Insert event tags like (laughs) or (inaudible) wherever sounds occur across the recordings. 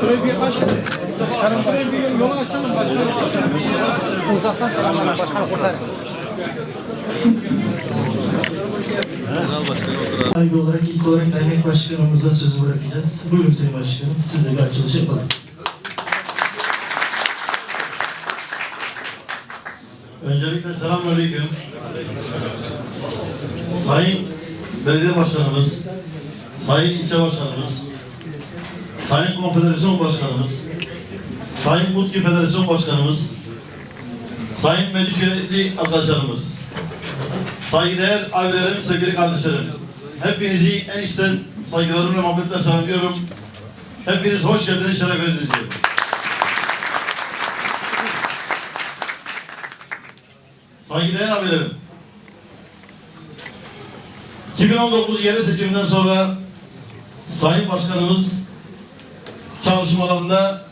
Şuraya bir baş. Başkanım şuraya bir yolu açalım başkanım. Uzaktan selamlar başkanım kurtarın. Sahibi olarak ilk olarak dernek başkanımıza sözü bırakacağız. Buyurun Sayın Başkanım. Siz de bir açılış yapalım. Öncelikle selamünaleyküm. Sayın Belediye Başkanımız, Sayın İlçe Başkanımız, Sayın Konfederasyon Başkanımız, Sayın Mutki Federasyon Başkanımız, Sayın Meclis Üyeli arkadaşlarımız, saygıdeğer abilerim, sevgili kardeşlerim, hepinizi en içten saygılarımla muhabbetle selamlıyorum. Hepiniz hoş geldiniz, şeref ediniz diyorum. Saygıdeğer abilerim. 2019 yerel seçiminden sonra Sayın Başkanımız çalışmalarında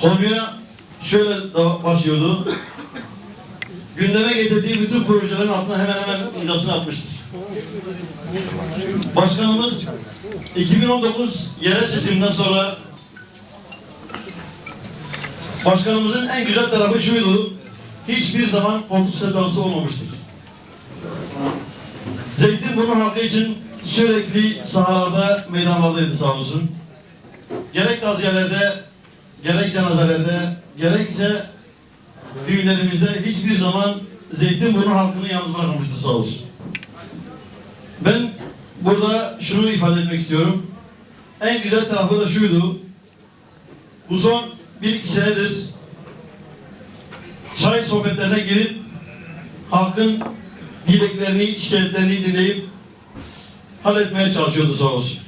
konuya şöyle başlıyordu. Gündeme getirdiği bütün projelerin altına hemen hemen imzasını atmıştır. Başkanımız 2019 yerel seçiminden sonra Başkanımızın en güzel tarafı şuydu. Hiçbir zaman koltuk sevdalısı olmamıştır. Zeytinburnu halkı için sürekli sahalarda, meydanlardaydı sağ olsun. Gerek taziyelerde, gerek cenazelerde, gerekse düğünlerimizde hiçbir zaman Zeytinburnu halkını yalnız bırakmamıştır sağ olsun. Ben burada şunu ifade etmek istiyorum. En güzel tarafı da şuydu. Bu son bir iki senedir çay sohbetlerine girip halkın dileklerini, şikayetlerini dinleyip halletmeye çalışıyordu sağ olsun.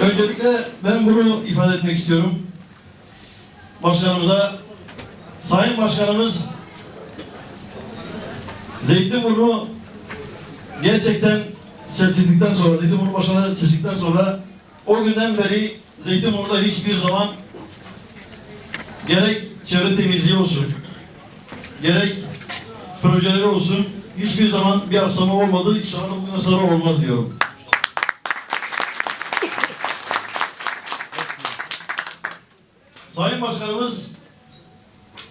Öncelikle ben bunu ifade etmek istiyorum. Başkanımıza, Sayın Başkanımız Zeytinburnu gerçekten seçildikten sonra, Zeytinburnu Başkanı seçildikten sonra o günden beri Zeytinburnu'da hiçbir zaman gerek çevre temizliği olsun, gerek projeleri olsun, hiçbir zaman bir aksama olmadı, inşallah bundan sonra olmaz diyorum. Sayın Başkanımız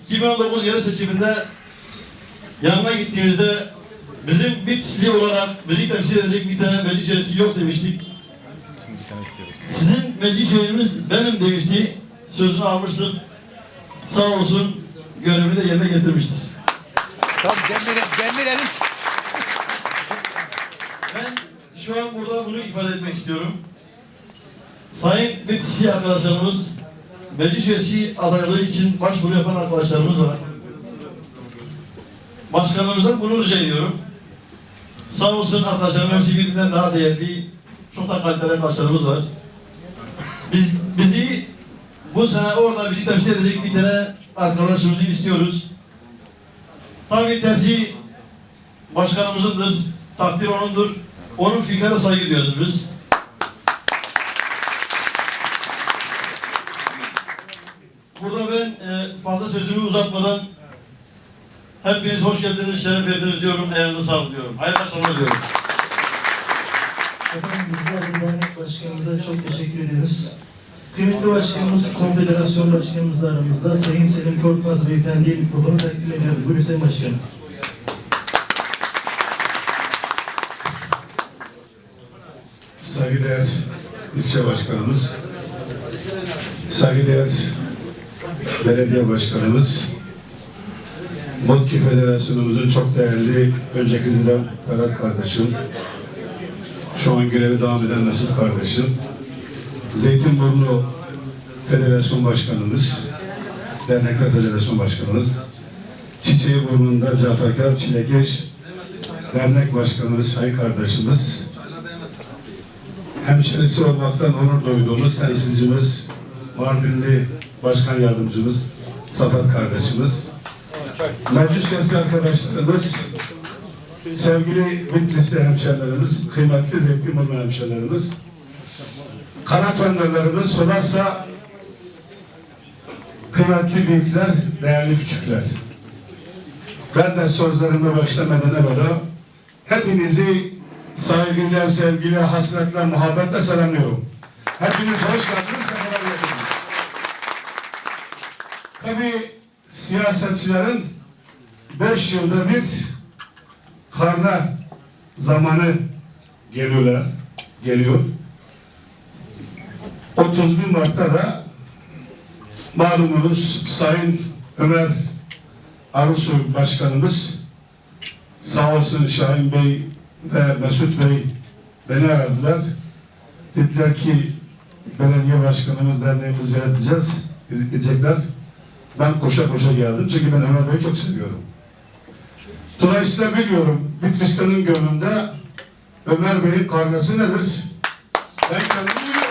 2019 yerel seçiminde yanına gittiğimizde bizim Bitlisli olarak bizi temsil edecek bir tane meclis üyesi yok demiştik. Sizin meclis üyeniz benim demişti. Sözünü almıştık. Sağ olsun görevini de yerine getirmiştir. Tamam demir, demir elin. Ben şu an burada bunu ifade etmek istiyorum. Sayın Bitlisli arkadaşlarımız, meclis üyesi adaylığı için başvuru yapan arkadaşlarımız var. Başkanımızdan bunu rica ediyorum. Sağ olsun arkadaşlarım hepsi birbirinden daha değerli, çok da kaliteli arkadaşlarımız var. Biz, bizi bu sene orada bizi temsil edecek bir tane arkadaşımızı istiyoruz. Tabii tercih başkanımızındır, takdir onundur. Onun fikrine saygı duyuyoruz biz. Burada ben e, fazla sözümü uzatmadan hepiniz hoş geldiniz, şeref verdiniz diyorum, ayağınıza sağlık diyorum. Hayırlı akşamlar diyorum. Efendim bizler de dernek başkanımıza çok teşekkür ediyoruz. Kıymetli başkanımız, konfederasyon başkanımız da aramızda. Sayın Selim Korkmaz Beyefendi'ye mikrofonu takdim ediyorum. Buyurun Sayın Başkanım. Saygıdeğer ilçe başkanımız, saygıdeğer belediye başkanımız, Mutki Federasyonumuzun çok değerli önceki dönem Ferhat kardeşim, şu an görevi devam eden Mesut kardeşim, Zeytinburnu Federasyon Başkanımız, Dernekler Federasyon Başkanımız, Çiçeği Burnu'nda Caferkar Çilekeş Dernek Başkanımız, Sayın kardeşimiz, hemşerisi olmaktan onur duyduğumuz temsilcimiz, Mardinli Başkan Yardımcımız, Safat kardeşimiz, meclis üyesi arkadaşlarımız, sevgili Bitlisli hemşerilerimiz, kıymetli Zeytinburnu hemşerilerimiz, kanat önderlerimiz, Sodasya kıymetli büyükler, değerli küçükler. Ben de sözlerime başlamadan evvela hepinizi saygıyla, sevgiyle, hasretle, muhabbetle selamlıyorum. Hepiniz hoş geldiniz, sefalar. Tabii siyasetçilerin beş yılda bir karna zamanı geliyorlar, geliyor. 31 Mart'ta da malumunuz Sayın Ömer Arısoy Başkanımız sağ olsun Şahin Bey ve Mesut Bey beni aradılar. Dediler ki belediye başkanımız derneğimizi ziyaret edeceğiz, edecekler. Ben koşa koşa geldim çünkü ben Ömer Bey'i çok seviyorum. Dolayısıyla biliyorum Bitlis'tenin gönlünde Ömer Bey'in karnesi nedir? Ben kendim biliyorum.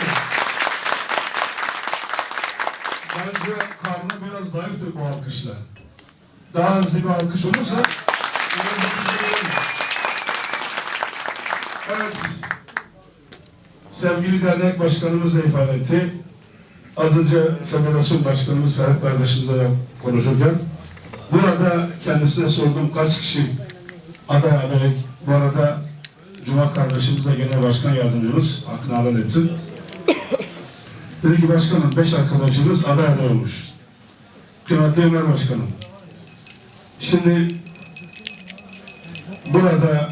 Bence karnı biraz zayıftır bu alkışla. Daha hızlı bir alkış olursa Evet. Sevgili dernek başkanımız da ifade etti. Az önce federasyon başkanımız Ferhat kardeşimizle de konuşurken burada kendisine sordum kaç kişi aday aday bu arada Cuma kardeşimiz de genel başkan yardımcımız hakkını helal etsin. Dedi ki başkanım beş arkadaşımız aday aday olmuş. Kıymetli Ömer Başkanım. Şimdi burada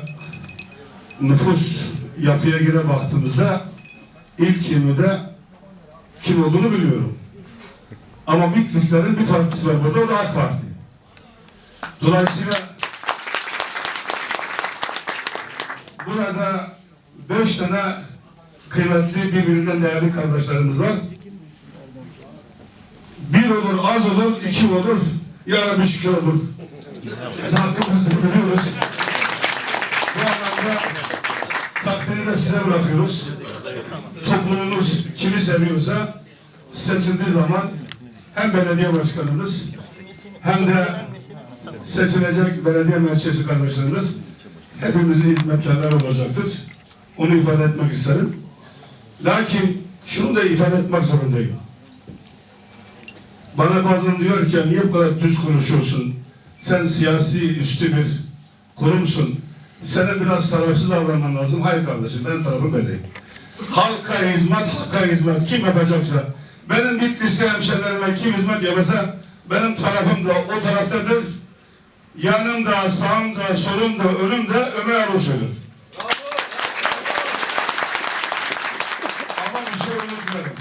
nüfus yapıya göre baktığımızda ilk 20'de kim olduğunu biliyorum. Ama Bitlislerin bir partisi var burada, o da AK Parti. Dolayısıyla burada beş tane kıymetli birbirinden değerli kardeşlerimiz var. Bir olur, az olur, iki olur, yarın bir şükür olur. Biz hakkımızı biliyoruz. Bu anlamda takdiri de size bırakıyoruz. Toplumumuz kimi seviyorsa seçildiği zaman hem belediye başkanımız hem de seçilecek belediye meclisi kardeşlerimiz hepimizin hizmetkarları olacaktır. Onu ifade etmek isterim. Lakin şunu da ifade etmek zorundayım. Bana bazen diyor ki niye bu kadar düz konuşuyorsun? Sen siyasi üstü bir kurumsun. Senin biraz tarafsız davranman lazım. Hayır kardeşim benim tarafım belli. Halka hizmet, hakka hizmet. Kim yapacaksa. Benim Bitlis'te hemşerilerime kim hizmet yapasa benim tarafım da o taraftadır. Yanımda, sağımda, solumda, önümde Ömer Arus'udur. Ama bir şey unutmayalım.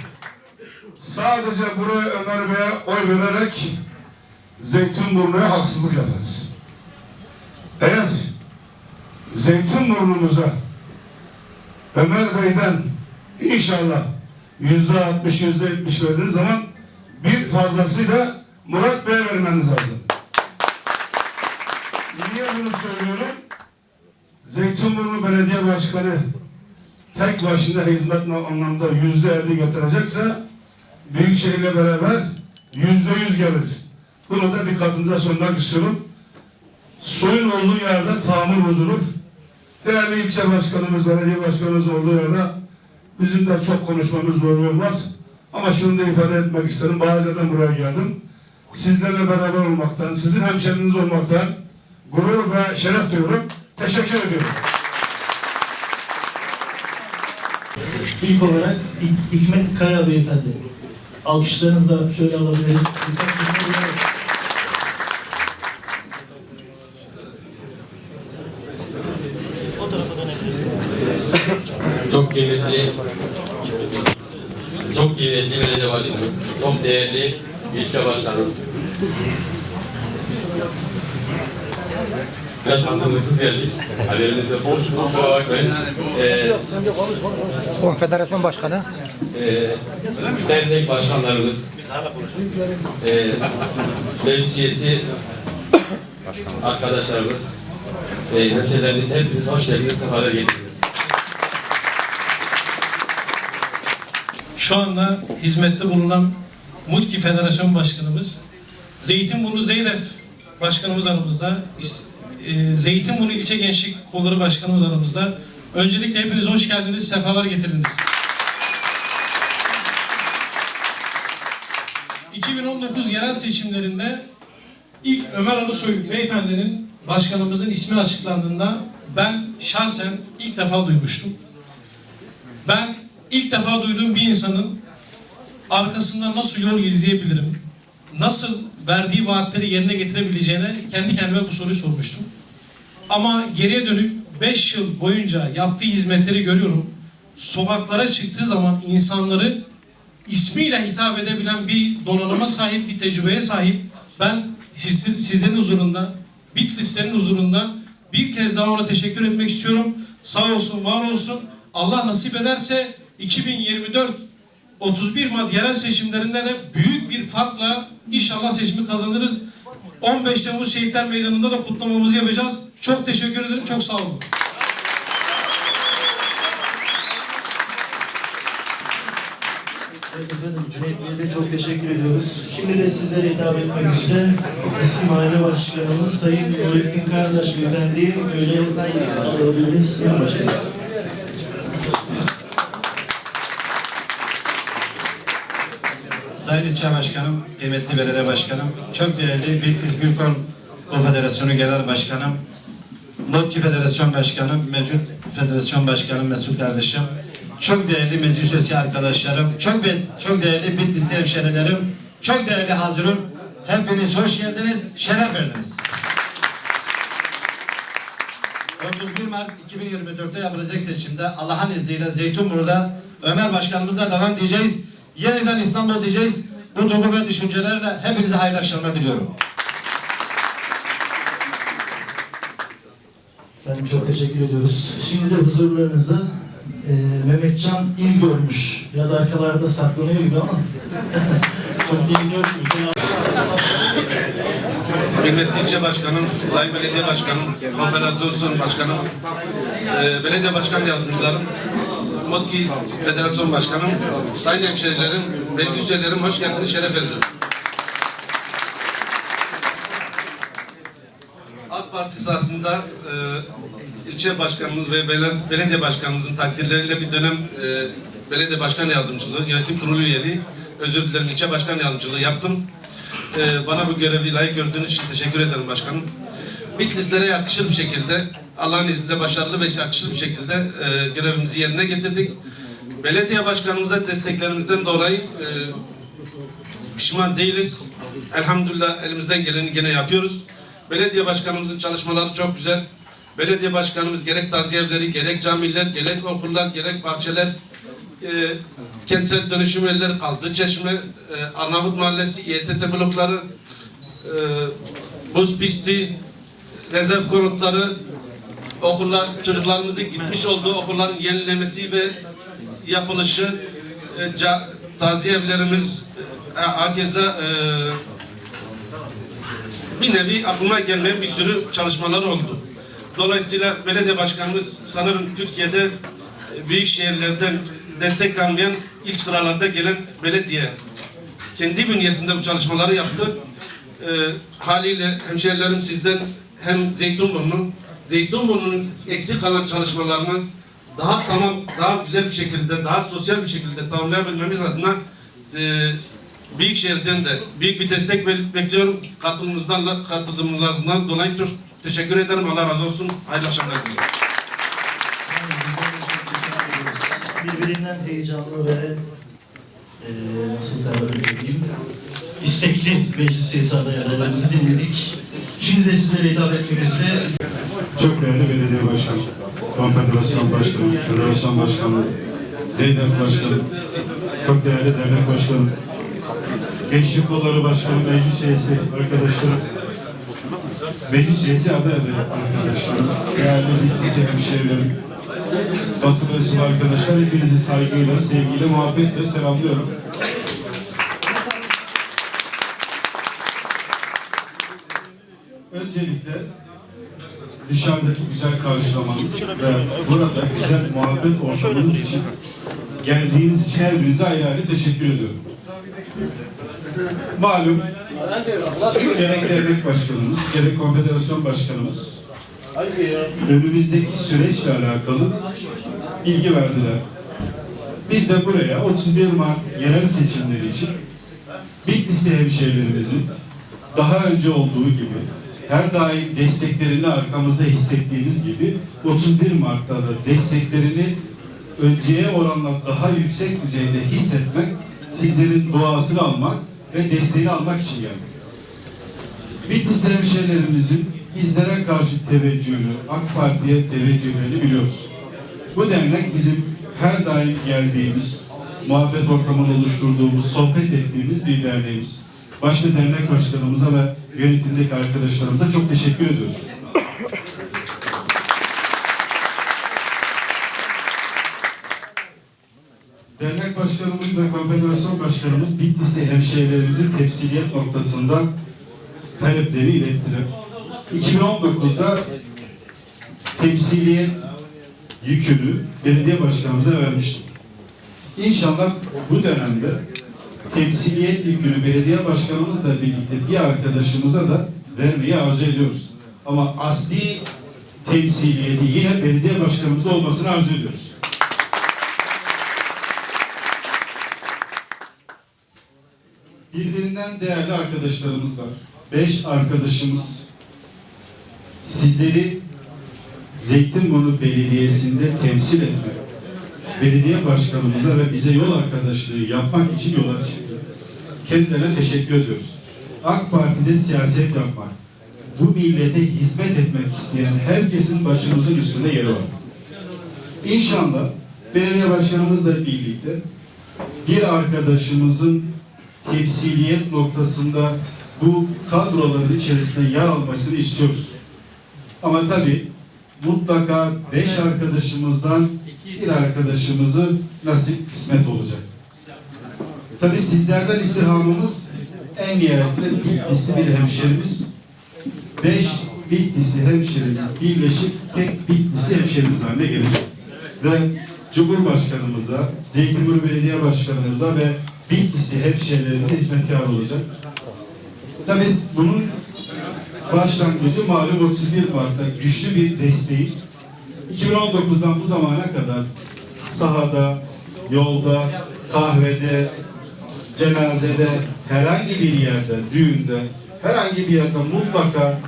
Sadece buraya Ömer Bey'e oy vererek Zeytinburnu'ya haksızlık yaparız. Eğer Zeytinburnu'muza Ömer Bey'den inşallah yüzde altmış, yüzde yetmiş verdiğiniz zaman bir fazlasıyla Murat Bey'e vermeniz lazım. Niye bunu söylüyorum? Zeytinburnu Belediye Başkanı tek başına hizmet anlamda yüzde elli getirecekse Büyükşehir'le beraber yüzde yüz gelir. Bunu da dikkatinize sunmak istiyorum. Suyun olduğu yerde tahammül bozulur. Değerli ilçe başkanımız, belediye başkanımız olduğu yerde bizim de çok konuşmamız doğru olmaz. Ama şunu da ifade etmek isterim. Bazen buraya geldim. Sizlerle beraber olmaktan, sizin hemşeriniz olmaktan gurur ve şeref duyuyorum. Teşekkür ediyorum. İlk olarak Hikmet Kaya Beyefendi. Alkışlarınızla şöyle alabiliriz. Çok kıymetli, çok kıymetli belediye başkanım, çok değerli ilçe başkanım. Biraz hazırlıksız geldik. Haberiniz yok. Kusura bakmayın. Ee, Konfederasyon Başkanı. E, dernek başkanlarımız, e, meclis üyesi arkadaşlarımız, e, hemşehrilerimiz hepiniz hoş geldiniz, sefalar getirdiniz. Şu anda hizmette bulunan Mutki Federasyon Başkanımız, Zeytinburnu Zeynep Başkanımız aramızda, e, Zeytinburnu İlçe Gençlik Kolları Başkanımız aramızda. Öncelikle hepiniz hoş geldiniz, sefalar getirdiniz. 2019 yerel seçimlerinde ilk Ömer Alısoy beyefendinin başkanımızın ismi açıklandığında ben şahsen ilk defa duymuştum. Ben ilk defa duyduğum bir insanın arkasından nasıl yol izleyebilirim, nasıl verdiği vaatleri yerine getirebileceğine kendi kendime bu soruyu sormuştum. Ama geriye dönüp 5 yıl boyunca yaptığı hizmetleri görüyorum. Sokaklara çıktığı zaman insanları ismiyle hitap edebilen bir donanıma sahip, bir tecrübeye sahip. Ben hissi- sizlerin huzurunda, Bitlislerin huzurunda bir kez daha ona teşekkür etmek istiyorum. Sağ olsun, var olsun. Allah nasip ederse 2024 31 Mart yerel seçimlerinde de büyük bir farkla inşallah seçimi kazanırız. 15 Temmuz Şehitler Meydanı'nda da kutlamamızı yapacağız. Çok teşekkür ederim. Çok sağ olun. Efendim Cüneyt Bey'e de çok teşekkür ediyoruz. Şimdi de sizlere hitap etmek üzere eski mahalle başkanımız Sayın Nurettin Kardeş Beyefendi'yi böyle alabiliriz. Başkanım. Sayın İlçe Başkanım, kıymetli belediye başkanım, çok değerli Bitlis Gülkon Konfederasyonu Genel Başkanım, Notki Federasyon Başkanım, mevcut Federasyon Başkanım Mesut kardeşim, çok değerli meclis üyesi arkadaşlarım, çok çok değerli Bitlisli hemşerilerim, çok değerli hazırım, hepiniz hoş geldiniz, şeref verdiniz. 31 Mart 2024'te yapılacak seçimde Allah'ın izniyle Zeytinburnu'da Ömer Başkanımızla devam diyeceğiz. Yeniden İstanbul diyeceğiz. Bu duygu ve düşüncelerle hepinize hayırlı akşamlar diliyorum. Efendim çok teşekkür ediyoruz. Şimdi de huzurlarınızda e, Mehmetcan İl görmüş. Biraz arkalarda saklanıyor gibi ama (laughs) çok iyi görmüş. Kıymetli ilçe başkanım, sayın belediye başkanım, konfederasyon başkanım, e, belediye başkan yardımcılarım, MOTKİ Federasyon Başkanım, sayın hemşehrilerim, meclis üyelerim hoş geldiniz, şeref verdiniz. AK Parti sahasında e, ilçe başkanımız ve bele- belediye başkanımızın takdirleriyle bir dönem e, belediye başkan yardımcılığı, yönetim kurulu üyeliği, özür dilerim ilçe başkan yardımcılığı yaptım. E, bana bu görevi layık gördüğünüz için teşekkür ederim başkanım. Bitlislere yakışır bir şekilde, Allah'ın izniyle başarılı ve yakışır bir şekilde e, görevimizi yerine getirdik. Belediye başkanımıza desteklerimizden dolayı e, pişman değiliz. Elhamdülillah elimizden geleni gene yapıyoruz. Belediye başkanımızın çalışmaları çok güzel. Belediye başkanımız gerek taziye evleri, gerek camiler, gerek okullar, gerek bahçeler, e, kentsel dönüşüm yerleri, Kazlı Çeşme, e, Arnavut Mahallesi, İETT blokları, e, buz pisti, rezerv konutları, okullar, çocuklarımızın gitmiş olduğu okulların yenilemesi ve yapılışı, e, ca, evlerimiz, e, hakeza e, bir nevi aklıma gelmeyen bir sürü çalışmalar oldu. Dolayısıyla belediye başkanımız sanırım Türkiye'de e, büyük şehirlerden destek almayan ilk sıralarda gelen belediye. Kendi bünyesinde bu çalışmaları yaptı. E, haliyle hemşehrilerim sizden hem Zeytinburnu, Zeytinburnu'nun eksik kalan çalışmalarını daha tamam, daha güzel bir şekilde, daha sosyal bir şekilde tamamlayabilmemiz adına e, Büyükşehir'den de büyük bir destek be- bekliyorum. Katılımınızdan, katılımlarınızdan dolayı çok teşekkür ederim. Allah razı olsun. Hayırlı akşamlar diliyorum. Birbirinden heyecanlı ve e, nasıl tabir edeyim, istekli meclis üyesi adaylarımızı dinledik. Şimdi de sizlere hitap etmek üzere Çok değerli belediye başkanı, konfederasyon başkanı, federasyon başkanı, Zeynep başkanı, çok değerli dernek başkanı, gençlik kolları başkanı, meclis üyesi arkadaşlarım, aday adayı arkadaşlarım, değerli Bitlisli hemşehrilerim, basın mensubu arkadaşlar, hepinizi saygıyla, sevgiyle, muhabbetle selamlıyorum. Öncelikle dışarıdaki güzel karşılamanız ve burada güzel muhabbet ortamınız için geldiğiniz için her birinize ayrı ayrı teşekkür ediyorum. Malum gerek devlet başkanımız, gerek konfederasyon başkanımız önümüzdeki süreçle alakalı bilgi verdiler. Biz de buraya 31 Mart yerel seçimleri için Bitlisli hemşehrilerimizin daha önce olduğu gibi her daim desteklerini arkamızda hissettiğimiz gibi 31 Mart'ta da desteklerini önceye oranla daha yüksek düzeyde hissetmek, sizlerin duasını almak ve desteğini almak için geldik. Bitlisli hemşehrilerimizin bizlere karşı teveccühünü, AK Parti'ye teveccühlerini biliyoruz. Bu dernek bizim her daim geldiğimiz, muhabbet ortamını oluşturduğumuz, sohbet ettiğimiz bir derneğimiz. Başta dernek başkanımıza ve yönetimdeki arkadaşlarımıza çok teşekkür ediyoruz. Dernek başkanımız ve konfederasyon başkanımız Bitlis'te hemşehrilerimizin temsiliyet noktasında talepleri ilettiler. 2019'da temsiliyet yükünü belediye başkanımıza vermiştik. İnşallah bu dönemde temsiliyet yükünü belediye başkanımızla birlikte bir arkadaşımıza da vermeyi arzu ediyoruz. Ama asli temsiliyeti yine belediye başkanımızda olmasını arzu ediyoruz. Birbirinden değerli arkadaşlarımız var. Beş arkadaşımız sizleri Zeytinburnu Belediyesi'nde temsil etmek, belediye başkanımıza ve bize yol arkadaşlığı yapmak için yola çıktı. Kendilerine teşekkür ediyoruz. AK Parti'de siyaset yapmak, bu millete hizmet etmek isteyen herkesin başımızın üstünde yeri var. İnşallah belediye başkanımızla birlikte bir arkadaşımızın temsiliyet noktasında bu kadroların içerisinde yer almasını istiyoruz. Ama tabii mutlaka beş arkadaşımızdan bir arkadaşımızı nasip kısmet olacak. Tabii sizlerden istirhamımız en nihayetinde Bitlisli bir hemşerimiz. Beş Bitlisli hemşerimiz birleşip tek Bitlisli hemşerimiz haline gelecek. Ve Cumhurbaşkanımıza, Zeytinburnu Belediye Başkanımıza ve Bitlisli hemşehrilerimize hizmetkar olacak. Tabii bunun başlangıcı malum 31 Mart'ta güçlü bir desteği 2019'dan bu zamana kadar sahada, yolda, kahvede, cenazede, herhangi bir yerde, düğünde, herhangi bir yerde mutlaka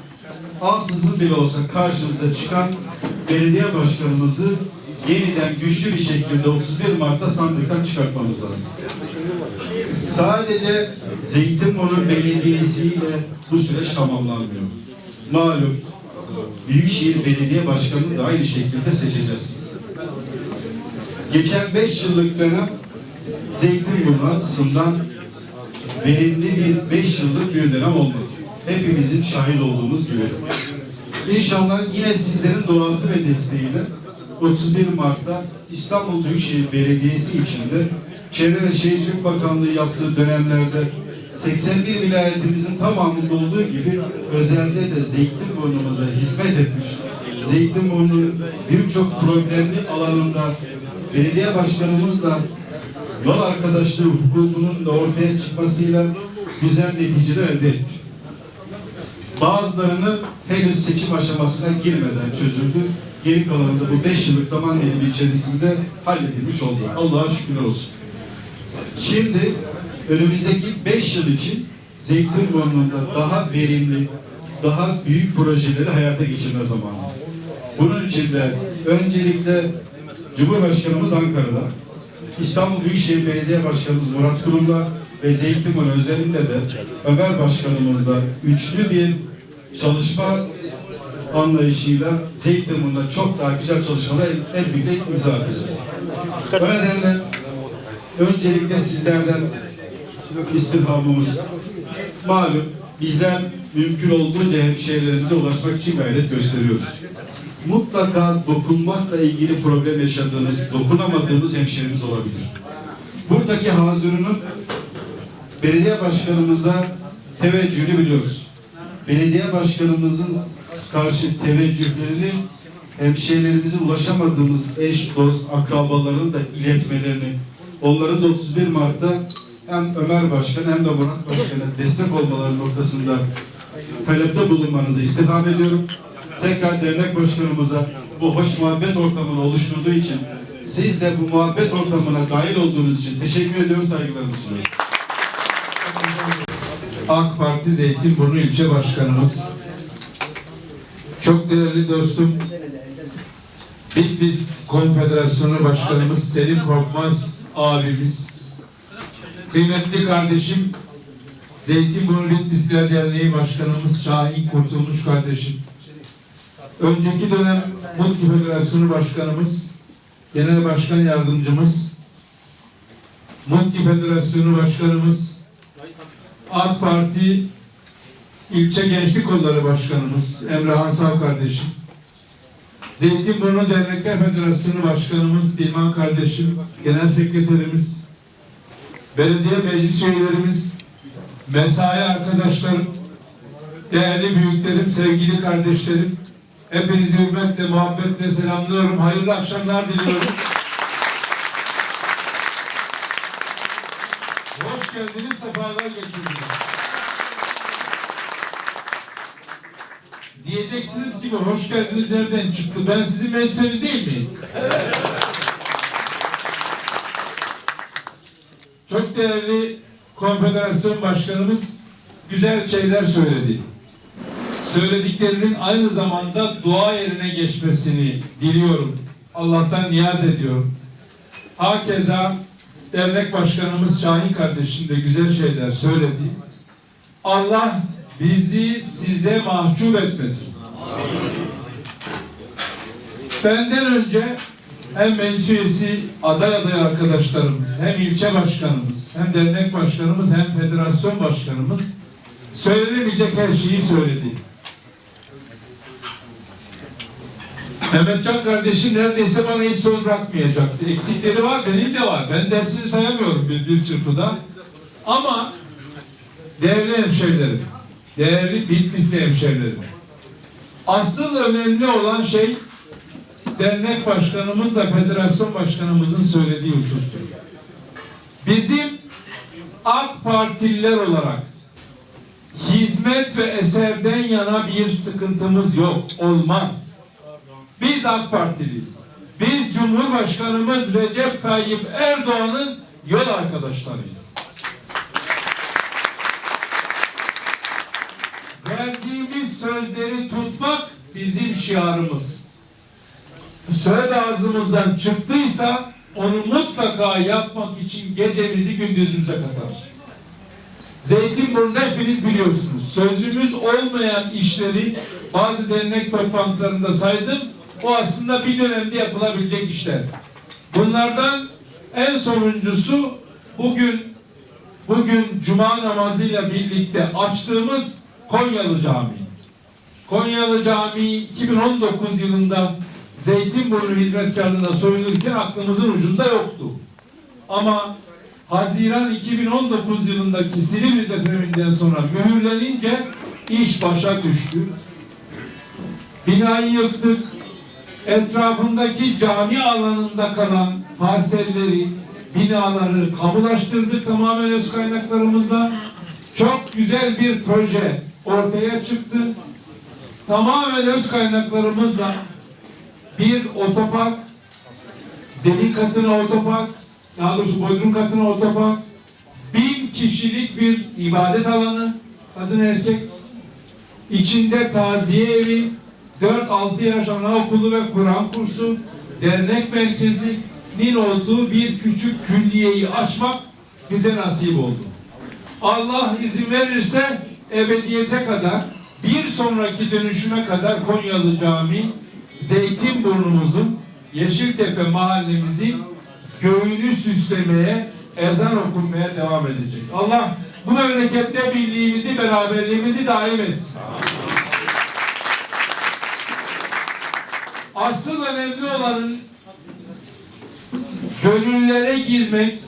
ansızın bile olsa karşımıza çıkan belediye başkanımızı yeniden güçlü bir şekilde 31 Mart'ta sandıktan çıkartmamız lazım. Sadece Zeytinburnu Belediyesi ile bu süreç tamamlanmıyor. Malum Büyükşehir Belediye Başkanı'nı da aynı şekilde seçeceğiz. Geçen beş yıllık dönem Zeytinburnu açısından verimli bir beş yıllık bir dönem olmadı. Hepimizin şahit olduğumuz gibi. İnşallah yine sizlerin duası ve desteğiyle 31 Mart'ta İstanbul Büyükşehir Belediyesi içinde Çevre ve Şehircilik Bakanlığı yaptığı dönemlerde 81 vilayetimizin tamamında olduğu gibi özelde de Zeytinburnu'muza hizmet etmiş. Zeytinburnu birçok problemli alanında belediye başkanımızla yol arkadaşlığı hukukunun da ortaya çıkmasıyla güzel neticeler elde etti. Bazılarını henüz seçim aşamasına girmeden çözüldü. Geri kalanı da bu beş yıllık zaman dilimi içerisinde halledilmiş oldu. Allah'a şükürler olsun. Şimdi önümüzdeki beş yıl için Zeytinburnu'nda daha verimli, daha büyük projeleri hayata geçirme zamanı. Bunun için de öncelikle Cumhurbaşkanımız Ankara'da, İstanbul Büyükşehir Belediye Başkanımız Murat Kurum'la ve Zeytinburnu özelinde de Ömer Başkanımızla üçlü bir çalışma anlayışıyla Zeytinburnu'nda çok daha güzel çalışmalar el, el birlikte imza atacağız. O nedenle öncelikle sizlerden istirhamımız malum bizler mümkün olduğunca hemşehrilerimize ulaşmak için gayret gösteriyoruz. Mutlaka dokunmakla ilgili problem yaşadığınız, dokunamadığımız hemşehrimiz olabilir. Buradaki hazırının belediye başkanımıza teveccühünü biliyoruz. Belediye başkanımızın karşı teveccühlerini hemşehrilerimize ulaşamadığımız eş, dost, akrabaların da iletmelerini, onların da 31 Mart'ta hem Ömer Başkan hem de Murat Başkan'a destek olmaları noktasında talepte bulunmanızı istirham ediyorum. Tekrar dernek başkanımıza bu hoş muhabbet ortamını oluşturduğu için siz de bu muhabbet ortamına dahil olduğunuz için teşekkür ediyorum, saygılarımı sunuyorum. AK Parti Zeytinburnu ilçe başkanımız, çok değerli dostum, Bitlis Konfederasyonu Başkanımız Selim Korkmaz abimiz, kıymetli kardeşim, Zeytinburnu Bitlisler Derneği Başkanımız Şahin Kurtulmuş kardeşim, önceki dönem Mutlu Federasyonu Başkanımız, Genel Başkan Yardımcımız, Mutlu Federasyonu Başkanımız, AK Parti İlçe Gençlik Kolları Başkanımız Emre Hansal kardeşim, Zeytinburnu Dernekler Federasyonu Başkanımız Dilman kardeşim, Genel Sekreterimiz, belediye meclis üyelerimiz, mesai arkadaşlarım, değerli büyüklerim, sevgili kardeşlerim, hepinizi hürmetle, muhabbetle selamlıyorum. Hayırlı akşamlar diliyorum. Hoş geldiniz, sefalar getirdiniz. Diyeceksiniz ki hoş geldiniz nereden çıktı? Ben sizin meclisiniz değil miyim? Çok değerli konfederasyon başkanımız güzel şeyler söyledi. Söylediklerinin aynı zamanda dua yerine geçmesini diliyorum. Allah'tan niyaz ediyorum. Hakeza dernek başkanımız Şahin kardeşim de güzel şeyler söyledi. Allah bizi size mahcup etmesin. Benden önce hem meclis üyesi aday aday arkadaşlarımız, hem ilçe başkanımız, hem dernek başkanımız, hem federasyon başkanımız söylenemeyecek her şeyi söyledi. Mehmetcan kardeşim neredeyse bana hiç söz bırakmayacaktı. Eksikleri var, benim de var. Ben de hepsini sayamıyorum bir, bir çırpıda. Ama değerli hemşehrilerim, değerli Bitlisli hemşehrilerim, asıl önemli olan şey dernek başkanımızla federasyon başkanımızın söylediği husustur. Bizim AK Partililer olarak hizmet ve eserden yana bir sıkıntımız yok, olmaz. Biz AK Partiliyiz. Biz Cumhurbaşkanımız Recep Tayyip Erdoğan'ın yol arkadaşlarıyız. Verdiğimiz sözleri tutmak bizim şiarımız. Söz ağzımızdan çıktıysa onu mutlaka yapmak için gecemizi gündüzümüze katarız. Zeytinburnu hepiniz biliyorsunuz. Sözümüz olmayan işleri bazı dernek toplantılarında saydım. O aslında bir dönemde yapılabilecek işler. Bunlardan en sonuncusu bugün bugün cuma namazıyla birlikte açtığımız Konyalı Camii. Konyalı Camii 2019 yılında Zeytinburnu hizmetkarlığına soyulurken aklımızın ucunda yoktu. Ama Haziran 2019 yılındaki Silivri depreminden sonra mühürlenince iş başa düştü. Binayı yıktık. Etrafındaki cami alanında kalan parselleri, binaları kamulaştırdık tamamen öz kaynaklarımızla. Çok güzel bir proje ortaya çıktı. Tamamen öz kaynaklarımızla bir otopark, zemin katına otopark, daha doğrusu bodrum katına otopark, bin kişilik bir ibadet alanı, kadın erkek, içinde taziye evi, 4-6 yaş anaokulu ve Kur'an kursu, dernek merkezinin olduğu bir küçük külliyeyi açmak bize nasip oldu. Allah izin verirse ebediyete kadar bir sonraki dönüşüme kadar Konyalı Camii Zeytinburnumuzun Yeşiltepe mahallemizin göğünü süslemeye, ezan okunmaya devam edecek. Allah bu memlekette birliğimizi, beraberliğimizi daim etsin. Asıl önemli olanın gönüllere girmek,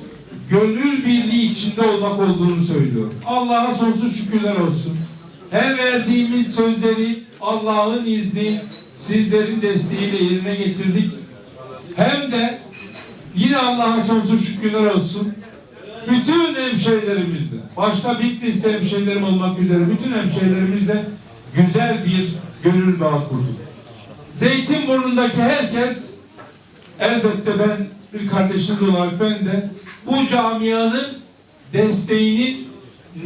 gönül birliği içinde olmak olduğunu söylüyor. Allah'a sonsuz şükürler olsun. Hem verdiğimiz sözleri Allah'ın izni, sizlerin desteğiyle yerine getirdik. Hem de yine Allah'a sonsuz şükürler olsun. Bütün hemşehrilerimizle, başta Bitlis'te hemşehrilerim olmak üzere bütün hemşehrilerimizle güzel bir gönül bağı kurduk. Zeytinburnu'ndaki herkes elbette ben bir kardeşiniz olarak ben de bu camianın desteğinin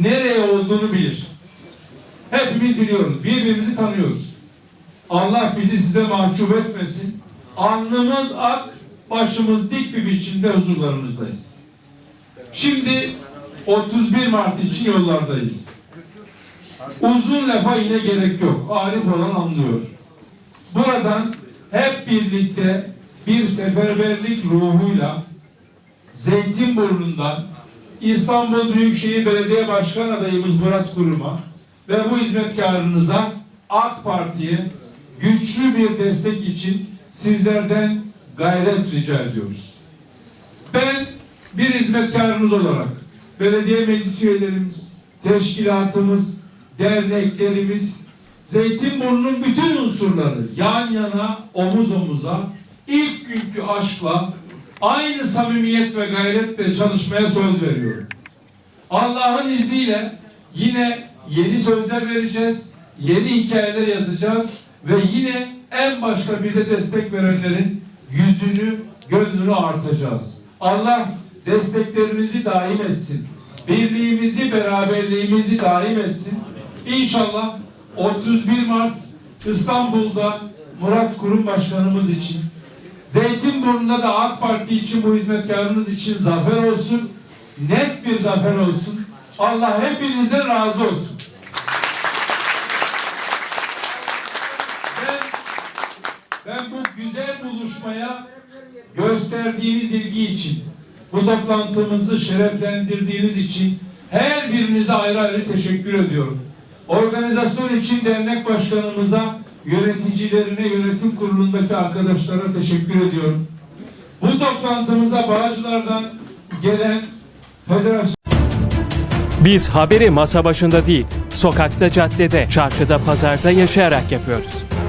nereye olduğunu bilir. Hepimiz biliyoruz. Birbirimizi tanıyoruz. Allah bizi size mahcup etmesin. Alnımız ak, başımız dik bir biçimde huzurlarınızdayız. Şimdi 31 Mart için yollardayız. Uzun lafa yine gerek yok. Arif olan anlıyor. Buradan hep birlikte bir seferberlik ruhuyla Zeytinburnu'ndan İstanbul Büyükşehir Belediye Başkan adayımız Murat Kurum'a ve bu hizmetkarınıza AK Parti'ye güçlü bir destek için sizlerden gayret rica ediyoruz. Ben bir hizmetkarınız olarak belediye meclis üyelerimiz, teşkilatımız, derneklerimiz, Zeytinburnu'nun bütün unsurları yan yana, omuz omuza, ilk günkü aşkla, aynı samimiyet ve gayretle çalışmaya söz veriyorum. Allah'ın izniyle yine yeni sözler vereceğiz, yeni hikayeler yazacağız ve yine en başta bize destek verenlerin yüzünü, gönlünü artacağız. Allah desteklerinizi daim etsin. Birliğimizi, beraberliğimizi daim etsin. İnşallah 31 Mart İstanbul'da Murat Kurum Başkanımız için Zeytinburnu'nda da AK Parti için bu hizmetkarınız için zafer olsun. Net bir zafer olsun. Allah hepinizden razı olsun. Ben, ben bu buluşmaya gösterdiğiniz ilgi için, bu toplantımızı şereflendirdiğiniz için her birinize ayrı ayrı teşekkür ediyorum. Organizasyon için dernek başkanımıza, yöneticilerine, yönetim kurulundaki arkadaşlara teşekkür ediyorum. Bu toplantımıza Bağcılar'dan gelen federasyon Biz haberi masa başında değil, sokakta, caddede, çarşıda, pazarda yaşayarak yapıyoruz.